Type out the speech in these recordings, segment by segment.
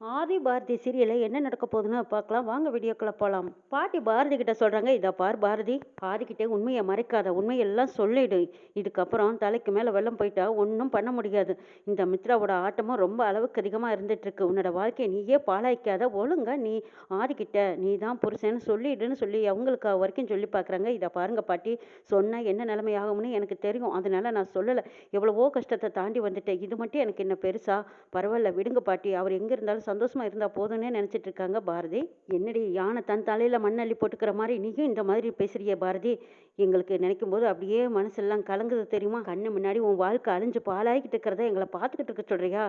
ஆதி பாரதி சீரியலில் என்ன நடக்க போகுதுன்னு பார்க்கலாம். வாங்க வீடியோக்குள்ளே போகலாம் பாட்டி பாரதி கிட்ட சொல்கிறாங்க இதை பார் பாரதி பாதிக்கிட்டே உண்மையை மறைக்காத உண்மையெல்லாம் சொல்லிடு. இதுக்கப்புறம் தலைக்கு மேலே வெள்ளம் போயிட்டா ஒன்றும் பண்ண முடியாது. இந்த மித்ராவோட ஆட்டமும் ரொம்ப அளவுக்கு அதிகமாக இருந்துட்டு உன்னோட வாழ்க்கையை நீயே பாழாய்க்காத ஒழுங்க நீ ஆதிக்கிட்ட நீ தான் புருஷன்னு சொல்லிடுன்னு சொல்லி அவங்களுக்கு வரைக்கும் சொல்லி பார்க்குறாங்க. இதை பாருங்க பாட்டி சொன்னால் என்ன நிலைமை ஆகும்னு எனக்கு தெரியும். அதனால நான் சொல்லலை. எவ்வளவோ கஷ்டத்தை தாண்டி வந்துட்டேன். இது மட்டும் எனக்கு என்ன பெருசா? பரவாயில்ல விடுங்க பாட்டி. அவர் எங்கே இருந்தாலும் சந்தோஷமாக இருந்தால் போதும்னே நினச்சிட்டு இருக்காங்க பாரதி. என்னடி யானை தன் தலையில் மண்ணள்ளி போட்டுக்கிற மாதிரி நீயும் இந்த மாதிரி பேசுகிறிய பாரதி? எங்களுக்கு நினைக்கும் போது அப்படியே மனசெல்லாம் கலங்குது தெரியுமா? கண்ணு முன்னாடி உன் வாழ்க்கை அழிஞ்சு பாலாகிட்டு இருக்கிறத எங்களை பார்த்துக்கிட்டு இருக்க சொல்கிறியா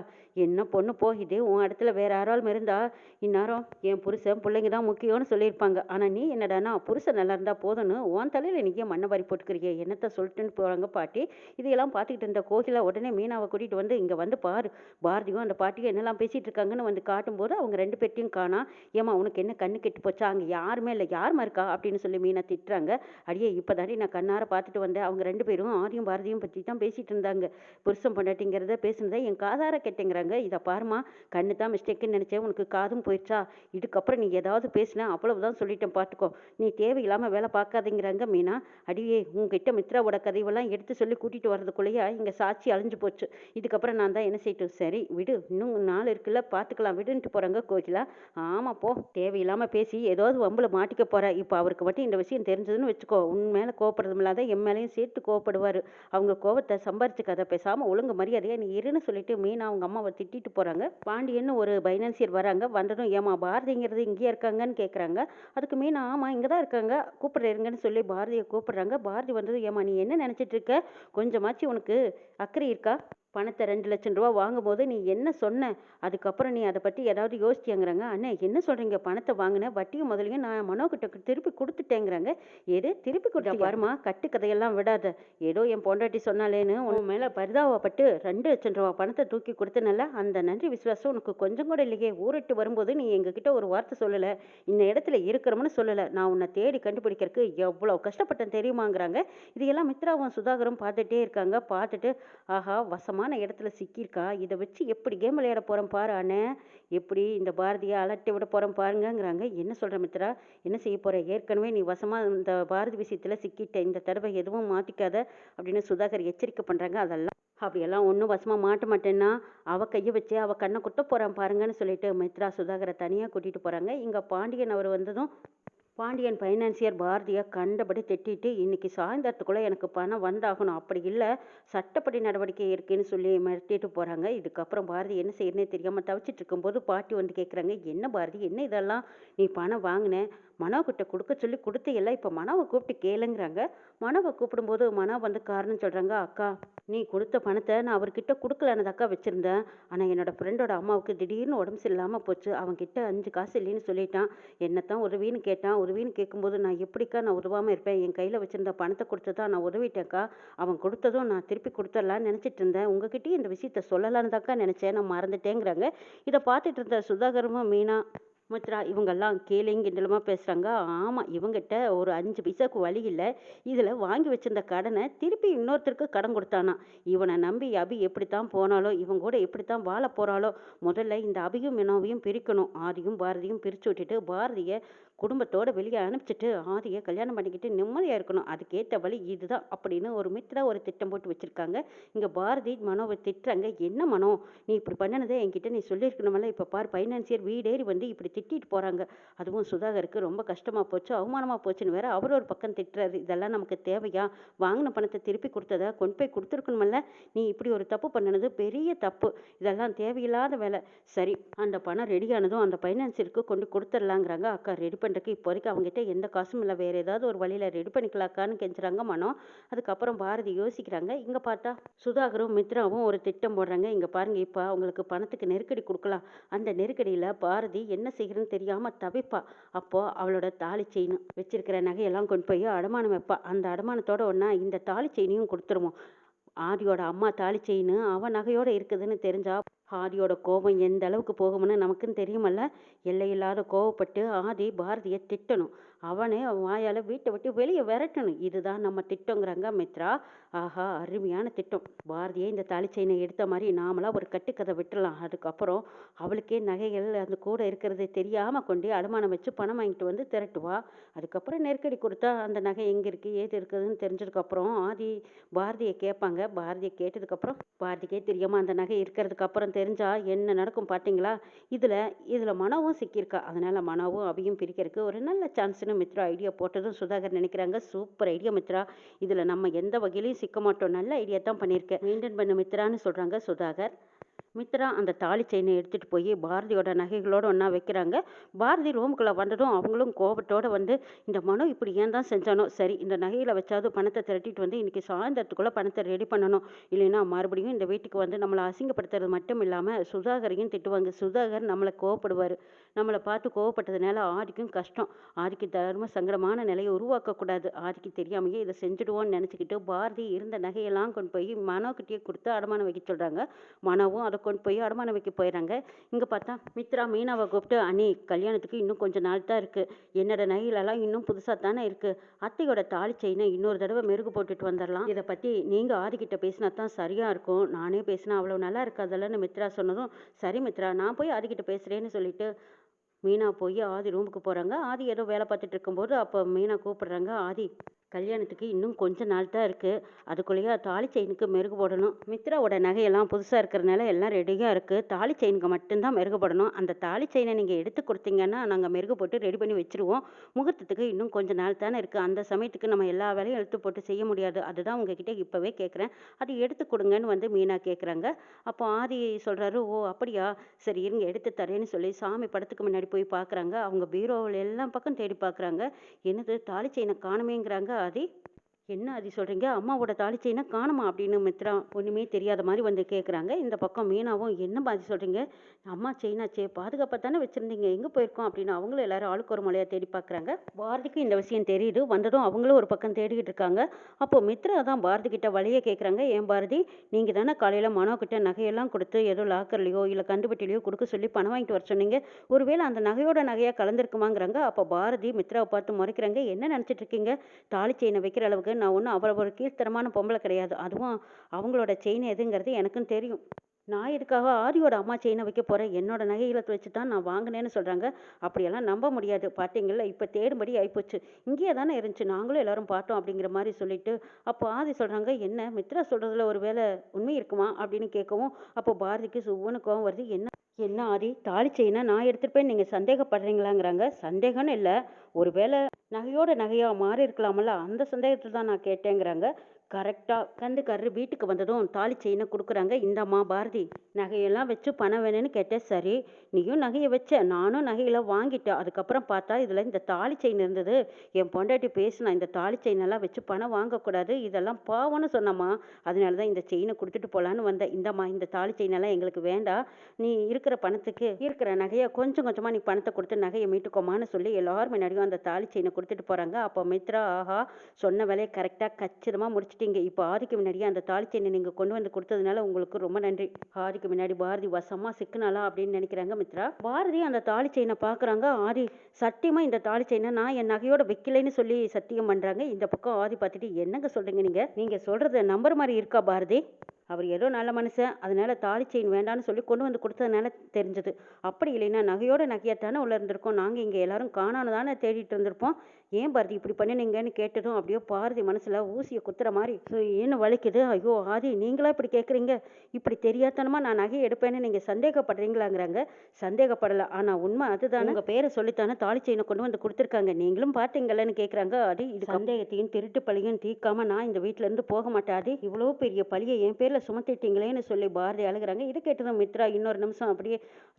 என்ன பொண்ணு போ உன் இடத்துல வேற யாராலும் இருந்தா இந்நேரம் என் புருஷன் பிள்ளைங்க தான் முக்கியம்னு சொல்லியிருப்பாங்க. ஆனால் நீ என்னடானா புருஷன் நல்லா இருந்தால் போதும்னு உன் தலையில் நீங்கள் மண்ணை வாரி போட்டுக்கிறிய. என்னத்தை சொல்லிட்டுன்னு போகிறாங்க பாட்டி. இதையெல்லாம் பார்த்துக்கிட்டு இருந்த கோகிலா உடனே மீனாவை கூட்டிகிட்டு வந்து இங்கே வந்து பாரு பாரதியும் அந்த பாட்டியும் என்னெல்லாம் பேசிகிட்டு இருக்காங்கன்னு வந்து காட்டும்போது அவங்க ரெண்டு பேர்ட்டையும் காணா ஏமா உனக்கு என்ன கண்ணு கெட்டு போச்சா? அங்கே யாருமே இல்லை யாருமா இருக்கா? அப்படின்னு சொல்லி மீனா திட்டுறாங்க. அடியே இப்போ தாண்டி நான் கண்ணார பார்த்துட்டு வந்தேன். அவங்க ரெண்டு பேரும் ஆரியும் பாரதியும் பற்றி தான் பேசிகிட்டு இருந்தாங்க. புருஷன் பொண்டாட்டிங்கிறத பேசுனதை என் காதார கேட்டேங்கிறாங்க. இதை பாருமா கண்ணு தான் மிஸ்டேக்குன்னு நினச்சேன். உனக்கு காதும் போயிடுச்சா இதுக்கப்புறம் நீ ஏதாவது பேசினா அவ்வளவுதான் சொல்லிட்டேன் பார்த்துக்கோ நீ தேவையில்லாமல் வேலை பார்க்காதீங்கிறாங்க மீனா. அடியே உங்ககிட்ட மித்ராவோட கதைவெல்லாம் எடுத்து சொல்லி கூட்டிகிட்டு வர்றதுக்குள்ளேயே இங்கே சாட்சி அழிஞ்சு போச்சு. இதுக்கப்புறம் நான் தான் என்ன செய்யட்டும்? சரி விடு. இன்னும் நாள் இருக்குல்ல பார்த்துக்கலாம் விடுன்ட்டு போகிறாங்க கோகிலா. ஆமாம் போ தேவையில்லாமல் பேசி ஏதாவது வம்பில் மாட்டிக்க போகிற இப்போ அவருக்கு மட்டும் இந்த விஷயம் தெரிஞ்சதுன்னு வச்சுக்கோ. உன் மேலே கோவப்படுறதும் இல்லாத என் மேலேயும் சேர்த்து கோவப்படுவார். அவங்க கோவத்தை சம்பாரிச்சுக்காத பேசாமல் ஒழுங்கு மரியாதையாக நீ இருன்னு சொல்லிட்டு மீனா அவங்க அம்மாவை திட்டிட்டு போகிறாங்க பாண்டியன்னு ஒரு பைனான்சியர் வராங்க. வந்ததும் ஏமா பாரதிங்கிறது இங்கேயே இருக்காங்கன்னு கேட்குறாங்க அதுக்கு மீனா ஆமாம் இங்கே தான் இருக்காங்க கூப்பிடுறீங்கன்னு சொல்லி பாரதியை கூப்பிடுறாங்க. பாரதி வந்ததும் ஏமா நீ என்ன நினச்சிட்டு இருக்க? கொஞ்சமாச்சு உனக்கு அக்கறை இருக்கா? பணத்தை ரெண்டு லட்சம் ரூபா வாங்கும்போது நீ என்ன சொன்ன? அதுக்கப்புறம் நீ அதை பற்றி ஏதாவது யோசிச்சியாங்கிறாங்க. அண்ணே என்ன சொல்கிறீங்க பணத்தை வாங்கின வட்டியும் முதலையும் நான் மனோ கிட்ட திருப்பி கொடுத்துட்டேங்கிறாங்க. எது? திருப்பி கொடுத்த பாருமா. கட்டு கதையெல்லாம் விடாத. ஏதோ என் பொண்டாட்டி சொன்னாலேன்னு உன் மேலே பரிதாபப்பட்டு ரெண்டு லட்சம் ரூபா பணத்தை தூக்கி கொடுத்தனால அந்த நன்றி விசுவாசம் உனக்கு கொஞ்சம் கூட இல்லையே. ஊரிட்டு வரும்போது நீ எங்ககிட்ட ஒரு வார்த்தை சொல்லலை. இந்த இடத்துல இருக்கிறோம்னு சொல்லலை. நான் உன்னை தேடி கண்டுபிடிக்கிறதுக்கு எவ்வளோ கஷ்டப்பட்டேன் தெரியுமாங்கிறாங்க. இதையெல்லாம் மித்ராவும் சுதாகரும் பார்த்துட்டே இருக்காங்க. பார்த்துட்டு ஆஹா மோசமான இடத்துல சிக்கியிருக்கா? இதை வச்சு எப்படி கேம் விளையாட போகிறோம் பாரு அண்ணே. எப்படி இந்த பாரதியை அலட்டி விட போகிறோம் பாருங்கங்கிறாங்க. என்ன சொல்கிற மித்ரா? என்ன செய்ய போகிற ஏற்கனவே நீ வசமாக இந்த பாரதி விஷயத்தில் சிக்கிட்ட இந்த தடவை எதுவும் மாற்றிக்காத அப்படின்னு சுதாகர் எச்சரிக்கை பண்ணுறாங்க அதெல்லாம் அப்படியெல்லாம் ஒன்றும் வசமாக மாட்ட மாட்டேன்னா அவள் கையை வச்சு அவள் கண்ணை குட்ட போகிறான் பாருங்கன்னு சொல்லிட்டு மித்ரா சுதாகரை தனியாக கூட்டிகிட்டு போகிறாங்க இங்கே பாண்டியன் அவர் வந்ததும் பாண்டியன் ஃபைனான்சியர் பாரதியை கண்டபடி திட்டிட்டு இன்னைக்கு சாயந்தரத்துக்குள்ளே எனக்கு பணம் வந்தாகணும். அப்படி இல்லை. சட்டப்படி நடவடிக்கை இருக்குன்னு சொல்லி மிரட்டிட்டு போகிறாங்க இதுக்கப்புறம் பாரதி என்ன செய்யறனே தெரியாமல் தவிச்சிட்டு இருக்கும்போது பாட்டி வந்து கேட்குறாங்க என்ன பாரதி? என்ன இதெல்லாம்? நீ பணம் வாங்கின. மனோக்கிட்ட கொடுக்க சொல்லி கொடுத்து எல்லாம் இப்போ மனோவை கூப்பிட்டு கேளுங்கிறாங்க. மனோவை கூப்பிடும்போது மனோ வந்து காரணம் சொல்கிறாங்க அக்கா நீ கொடுத்த பணத்தை நான் அவர்கிட்ட கொடுக்கலன்னு அக்கா வச்சுருந்தேன். ஆனால் என்னோட ஃப்ரெண்டோட அம்மாவுக்கு திடீர்னு உடம்பு சரியில்லாமல் போச்சு. அவன்கிட்ட அஞ்சு காசு இல்லைன்னு சொல்லிட்டான். என்னத்தான் உதவின்னு கேட்டான். உதவின்னு கேட்கும்போது நான் எப்படிக்கா நான் உதவாமல் இருப்பேன்? என் கையில் வச்சுருந்த பணத்தை கொடுத்து தான் நான் உதவிட்டேக்கா அவன் கொடுத்ததும் நான் திருப்பி கொடுத்துடலான்னு நினச்சிட்டு இருந்தேன். உங்ககிட்டயும் இந்த விஷயத்த சொல்லலான்னு தாக்கா நினச்சேன். நான் மறந்துட்டேங்கிறாங்க. இதை பார்த்துட்டு இருந்த சுதாகரமும் மீனா மித்ரா இவங்கெல்லாம் கேலிங் கிண்டலமாக பேசுகிறாங்க ஆமாம் இவங்ககிட்ட ஒரு அஞ்சு பைசாவுக்கு வழி இல்லை. இதில் வாங்கி வச்சிருந்த கடனை திருப்பி இன்னொருத்தருக்கு கடன் கொடுத்தானா. இவனை நம்பி அபி எப்படித்தான் போனாலோ இவங்க கூட எப்படித்தான் வாழ போகிறாளோ முதல்ல இந்த அபியும் மினோவையும் பிரிக்கணும். ஆதியும் பாரதியும் பிரித்து விட்டுட்டு பாரதியை குடும்பத்தோடு வெளியே அனுப்பிச்சிட்டு ஆதியை கல்யாணம் பண்ணிக்கிட்டு நிம்மதியாக இருக்கணும். அதுக்கேற்ற வழி இதுதான் அப்படின்னு ஒரு மித்ரா ஒரு திட்டம் போட்டு வச்சுருக்காங்க. இங்கே பாரதி மனோவை திட்டுறாங்க. என்ன மனோ? நீ இப்படி பண்ணினதை என்கிட்ட நீ சொல்லியிருக்கணுமல்ல இப்போ பார் ஃபைனான்சியர் வீடேறி வந்து இப்படி திட்டிட்டு போகிறாங்க அதுவும் சுதாகருக்கு ரொம்ப கஷ்டமாக போச்சு அவமானமாக போச்சுன்னு வேற அவர் ஒரு பக்கம் திட்டுறாரு. இதெல்லாம் நமக்கு தேவையா? வாங்கின பணத்தை திருப்பி கொடுத்ததை? கொண்டு போய் கொடுத்துருக்கணுமல்ல நீ இப்படி ஒரு தப்பு பண்ணினது பெரிய தப்பு. இதெல்லாம் தேவையில்லாத வேலை. சரி அந்த பணம் ரெடியானதும் அந்த ஃபைனான்சியருக்கு கொண்டு கொடுத்துடலாங்கிறாங்க. அக்கா ரெடி பண்ணுறதுக்கு இப்போதைக்கு அவங்ககிட்ட எந்த காசும் இல்லை. வேறு ஏதாவது ஒரு வழியில் ரெடி பண்ணிக்கலாக்கான்னு கெஞ்சுறாங்க மனோ. அதுக்கப்புறம் பாரதி யோசிக்கிறாங்க. இங்கே பார்த்தா சுதாகரும் மித்ராவும் ஒரு திட்டம் போடுறாங்க. இங்கே பாருங்கள் இப்போ அவங்களுக்கு பணத்துக்கு நெருக்கடி கொடுக்கலாம். அந்த நெருக்கடியில் பாரதி என்ன செய்கிறேன்னு தெரியாமல் தவிப்பா. அப்போது அவளோட தாலி செயின் வச்சிருக்கிற நகையெல்லாம் கொண்டு போய் அடமானம் வைப்பா. அந்த அடமானத்தோட ஒன்றா இந்த தாலி செயினையும் கொடுத்துருவோம். ஆரியோட அம்மா தாலி செயின் அவன் நகையோட இருக்குதுன்னு தெரிஞ்சா ஆதியோட கோபம் எந்த அளவுக்கு போகும்னு நமக்குன்னு தெரியுமல்ல? எல்லையில்லாத கோவப்பட்டு ஆதி பாரதியை திட்டணும். அவனே வாயால் வீட்டை விட்டு வெளியே விரட்டணும். இதுதான் நம்ம திட்டங்கிறாங்க மித்ரா. ஆஹா அருமையான திட்டம். பாரதியை இந்த தாலி எடுத்த மாதிரி நாமளாக ஒரு கட்டுக்கதை விட்டுடலாம். அதுக்கப்புறம் அவளுக்கே நகைகள் அந்த கூட இருக்கிறது தெரியாமல் கொண்டு அடமானம் வச்சு பணம் வாங்கிட்டு வந்து திரட்டுவா. அதுக்கப்புறம் நெருக்கடி கொடுத்தா அந்த நகை எங்கே இருக்குது ஏது இருக்குதுன்னு தெரிஞ்சதுக்கப்புறம் ஆதி பாரதியை கேட்பாங்க. பாரதியை கேட்டதுக்கப்புறம் பாரதிக்கே தெரியாமல் அந்த நகை இருக்கிறதுக்கப்புறம் தெரிஞ்சால் என்ன நடக்கும் பார்த்தீங்களா இதில் இதில் மனவும் சிக்கியிருக்கா. அதனால் மனவும் அவையும் பிரிக்கிறதுக்கு ஒரு நல்ல சான்ஸ்னு மித்ரா ஐடியா போட்டதும் சுதாகர் நினைக்கிறாங்க. Super idea Mithra. இதில் நம்ம எந்த வகையிலையும் சிக்க மாட்டோம். நல்ல ஐடியா தான் பண்ணியிருக்கேன். மெயின்டைன் பண்ண மித்ரான்னு சொல்கிறாங்க சுதாகர். மித்ரா அந்த தாலி செயினை எடுத்துகிட்டு போய் பாரதியோட நகைகளோடு ஒன்றா வைக்கிறாங்க. பாரதி ரூமுக்குள்ளே வந்ததும் அவங்களும் கோபத்தோடு வந்து இந்த மனு இப்படி ஏன் தான் செஞ்சானோ? சரி இந்த நகையில் வச்சாவது பணத்தை திரட்டிட்டு வந்து இன்றைக்கி சாயந்தரத்துக்குள்ளே பணத்தை ரெடி பண்ணணும். இல்லைன்னா மறுபடியும் இந்த வீட்டுக்கு வந்து நம்மளை அசிங்கப்படுத்துறது மட்டும் இல்லாமல் சுதாகரையும் திட்டுவாங்க. சுதாகர் நம்மளை கோவப்படுவார். நம்மளை பார்த்து கோவப்பட்டதுனால ஆதிக்கும் கஷ்டம். ஆதிக்கு தர்ம சங்கடமான நிலையை உருவாக்கக்கூடாது. ஆதிக்கு தெரியாமையே இதை செஞ்சுடுவோன்னு நினச்சிக்கிட்டு பாரதி இருந்த நகையெல்லாம் கொண்டு போய் மனோக்கிட்டேயே கொடுத்து அடமானம் வைக்க சொல்கிறாங்க மனோவும் அதை கொண்டு போய் அடமான வைக்க போயிடறாங்க இங்கே பார்த்தா மித்ரா மீனாவை கூப்பிட்டு அணி கல்யாணத்துக்கு இன்னும் கொஞ்சம் நாள் தான் இருக்குது என்னோட நகையிலலாம் இன்னும் புதுசாக தானே இருக்குது அத்தையோட தாலி செயினை இன்னொரு தடவை மெருகு போட்டுட்டு வந்துடலாம் இதை பற்றி நீங்கள் ஆதிக்கிட்ட பேசினா தான் சரியாக இருக்கும். நானே பேசினா அவ்வளோ நல்லா இருக்காதல்லன்னு மித்ரா சொன்னதும் சரி மித்ரா நான் போய் ஆதிக்கிட்ட பேசுகிறேன்னு சொல்லிட்டு மீனா போய் ஆதி ரூமுக்கு போகிறாங்க ஆதி ஏதோ வேலை பார்த்துட்டு இருக்கும்போது அப்போ மீனா கூப்பிடுறாங்க. ஆதி கல்யாணத்துக்கு இன்னும் கொஞ்ச நாள் தான் இருக்குது அதுக்குள்ளேயே தாலி செயினுக்கு மெருகு போடணும். மித்ராவோட நகையெல்லாம் புதுசாக இருக்கிறனால எல்லாம் ரெடியாக இருக்குது தாலி செயினுக்கு மட்டும்தான் மெருகு போடணும். அந்த தாலி செயினை நீங்கள் எடுத்து கொடுத்தீங்கன்னா நாங்கள் மெருகு போட்டு ரெடி பண்ணி வச்சுருவோம். முகூர்த்தத்துக்கு இன்னும் கொஞ்ச நாள் தானே இருக்குது அந்த சமயத்துக்கு நம்ம எல்லா வேலையும் எடுத்து போட்டு செய்ய முடியாது. அதுதான் உங்ககிட்ட இப்போவே கேட்குறேன் அது எடுத்து கொடுங்கன்னு வந்து மீனா கேட்குறாங்க அப்போ ஆதி சொல்கிறாரு ஓ அப்படியா? சரி இருங்க எடுத்து தரேன்னு சொல்லி சாமி படத்துக்கு முன்னாடி போய் பார்க்குறாங்க அவங்க பீரோவில் எல்லாம் பக்கம் தேடி பார்க்குறாங்க என்னது தாலி செயினை காணுமேங்கிறாங்க. ஆதி என்ன அதி சொல்கிறீங்க அம்மாவோட தாலி செயினை காணுமா? அப்படின்னு மித்ரா ஒன்றுமே தெரியாத மாதிரி வந்து கேட்குறாங்க இந்த பக்கம் மீனாவும் என்ன பாதி சொல்கிறீங்க அம்மா செயினாச்சே பாதுகாப்பாக தானே வச்சுருந்தீங்க எங்கே போயிருக்கோம்? அப்படின்னு அவங்களும் எல்லாரும் ஆளுக்கு ஒரு மலையாக தேடி பார்க்குறாங்க பாரதிக்கும் இந்த விஷயம் தெரியுது. வந்ததும் அவங்களும் ஒரு பக்கம் தேடிக்கிட்டு இருக்காங்க. அப்போ மித்ரா தான் பாரதி கிட்ட வழியே கேட்குறாங்க ஏன் பாரதி நீங்கள் தானே காலையில் மனோ கிட்ட நகையெல்லாம் கொடுத்து ஏதோ லாக்கர்லையோ இல்லை கண்டுபட்டிலையோ கொடுக்க சொல்லி பணம் வாங்கிட்டு வர சொன்னீங்க. ஒருவேளை அந்த நகையோட நகையாக கலந்துருக்குமாங்கிறாங்க. அப்போ பாரதி மித்ராவை பார்த்து முறைக்கிறாங்க. என்ன நினச்சிட்டு இருக்கீங்க? தாலி செயினை வைக்கிற அளவுக்கு நான் ஒன்றும் அவ்வளோ ஒரு கீழ்த்தரமான பொம்பளை கிடையாது. அதுவும் அவங்களோட செயின் எதுங்கிறது எனக்கும் தெரியும். நான் எதுக்காக ஆதியோட அம்மா செயினை வைக்க போகிறேன் என்னோட நகையில வச்சு தான் நான் வாங்கினேன்னு சொல்கிறாங்க அப்படியெல்லாம் நம்ப முடியாது. பார்த்தீங்களா இப்போ தேடும்படி ஆயிப்போச்சு. இங்கேயே தானே இருந்துச்சு. நாங்களும் எல்லாரும் பார்த்தோம் அப்படிங்கிற மாதிரி சொல்லிட்டு அப்போ ஆதி சொல்கிறாங்க என்ன? மித்ரா சொல்கிறதுல ஒரு வேலை உண்மை இருக்குமா? அப்படின்னு கேட்கவும் அப்போ பாரதிக்கு சுவனு கோவம் வருது. என்ன? என்ன ஆதி? தாலி செயினை நான் எடுத்துகிட்டு நீங்கள் சந்தேகப்படுறீங்களாங்கிறாங்க. சந்தேகம்னு இல்லை. ஒரு வேளை நகையோட நகையாக மாறி இருக்கலாமல்ல? அந்த சந்தேகத்தில் தான் நான் கேட்டேங்கிறாங்க. கரெக்டாக கந்துக்காரரு வீட்டுக்கு வந்ததும் தாலி செயினை கொடுக்குறாங்க. இந்தாம்மா பாரதி நகையெல்லாம் வச்சு பணம் வேணும்னு கேட்டேன். சரி நீயும் நகையை வச்ச. நானும் நகையில் வாங்கிட்டேன். அதுக்கப்புறம் பார்த்தா இதில் இந்த தாலி செயின் இருந்தது. என் பொண்டாட்டி பேசினா இந்த தாலி செயினெல்லாம் வச்சு பணம் வாங்கக்கூடாது. இதெல்லாம் பாவம்னு சொன்னம்மா. அதனால தான் இந்த செயினை கொடுத்துட்டு போகலான்னு வந்தேன். இந்தம்மா இந்த தாலி செயினெல்லாம் எங்களுக்கு வேண்டாம். நீ இருக்கிற பணத்துக்கு இருக்கிற நகையை கொஞ்சம் கொஞ்சமாக நீ பணத்தை கொடுத்து நகையை மீட்டுக்கோமான்னு சொல்லி எல்லாரும் முன்னாடியும் அந்த தாலி செயினை கொடுத்துட்டு போகிறாங்க அப்போ மித்ரா ஆஹா சொன்ன வேலையை கரெக்டாக கச்சிதமாக வச்சுட்டீங்க இப்போ ஆதிக்கு முன்னாடியே அந்த தாலி செயினை நீங்கள் கொண்டு வந்து கொடுத்ததுனால உங்களுக்கு ரொம்ப நன்றி. ஆதிக்கு முன்னாடி பாரதி வசமாக சிக்கினாலா அப்படின்னு நினைக்கிறாங்க மித்ரா. பாரதி அந்த தாலி செயினை பார்க்குறாங்க ஆதி சத்தியமாக இந்த தாலி செயினை நான் என் நகையோட வைக்கலைன்னு சொல்லி சத்தியம் பண்ணுறாங்க இந்த பக்கம் ஆதி பார்த்துட்டு என்னங்க சொல்கிறீங்க நீங்கள் நீங்கள் சொல்கிறது நம்பர் மாதிரி இருக்கா பாரதி? அவர் ஏதோ நல்ல மனுஷன். அதனால தாலி செயின் வேண்டான்னு சொல்லி கொண்டு வந்து கொடுத்ததுனால தெரிஞ்சது. அப்படி இல்லைன்னா நகையோட நகையாத்தானே உள்ள இருந்திருக்கோம். நாங்கள் இங்கே எல்லாரும் காணான்னு தானே தேடிட்டு இருந்திருப்போம். ஏன் பாரதி இப்படி பண்ணினீங்கன்னு கேட்டதும் அப்படியே பாரதி மனசில் ஊசியை குத்துற மாதிரி ஸோ ஏன்னு வலிக்குது? ஐயோ ஆதி நீங்களா இப்படி கேட்குறீங்க இப்படி தெரியாதனமாக நான் நகை எடுப்பேன்னு நீங்கள் சந்தேகப்படுறீங்களாங்கிறாங்க. சந்தேகப்படலை. ஆனால் உண்மை அதுதான். உங்கள் பேரை சொல்லித்தானே தாலி செயினை கொண்டு வந்து கொடுத்துருக்காங்க. நீங்களும் பார்த்தீங்களன்னு கேட்குறாங்க அது இது சந்தேகத்தையும் திருட்டு பழியும் தீர்க்காம நான் இந்த வீட்டிலேருந்து இருந்து போக மாட்டாது இவ்வளோ பெரிய பழியை என் பேரில் சுமத்திட்டீங்களேன்னு சொல்லி பாரதி அழுகுறாங்க. இது கேட்டதும் மித்ரா இன்னொரு நிமிஷம் அப்படியே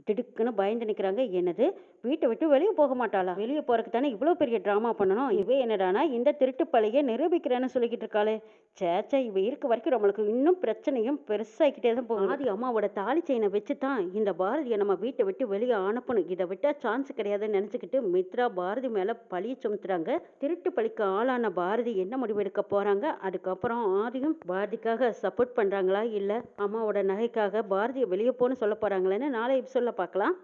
திடுக்குன்னு பயந்து நிற்கிறாங்க என்னது? வீட்டை விட்டு வெளியே போக மாட்டாளா? வெளியே போகிறதுக்கு தானே இவ்வளோ பெரிய ட்ராமா பண்ணணும். இவ என்னடானா இந்த திருட்டு பழியை நிரூபிக்கிறேன்னு சொல்லிக்கிட்டு இருக்காளே. சேச்சா இவ இருக்க வரைக்கும் நம்மளுக்கு இன்னும் பிரச்சனையும் பெருசாகிக்கிட்டே தான் போகும் ஆதி அம்மாவோட தாலி செயினை வச்சு தான் இந்த பாரதியை நம்ம வீட்டை விட்டு வெளியே அனுப்பணும். இதை விட்டால் சான்ஸ் கிடையாதுன்னு நினச்சிக்கிட்டு மித்ரா பாரதி மேலே பழிய சுமத்துறாங்க. திருட்டு பழிக்கு ஆளான பாரதி என்ன முடிவு எடுக்க போகிறாங்க அதுக்கப்புறம் ஆதியும் பாரதிக்காக சப்போர்ட் பண்ணுறாங்களா இல்லை? அம்மாவோட நகைக்காக பாரதியை வெளியே போகணும்னு சொல்ல போகிறாங்களேன்னு நாளை சொல்ல பார்க்கலாம்.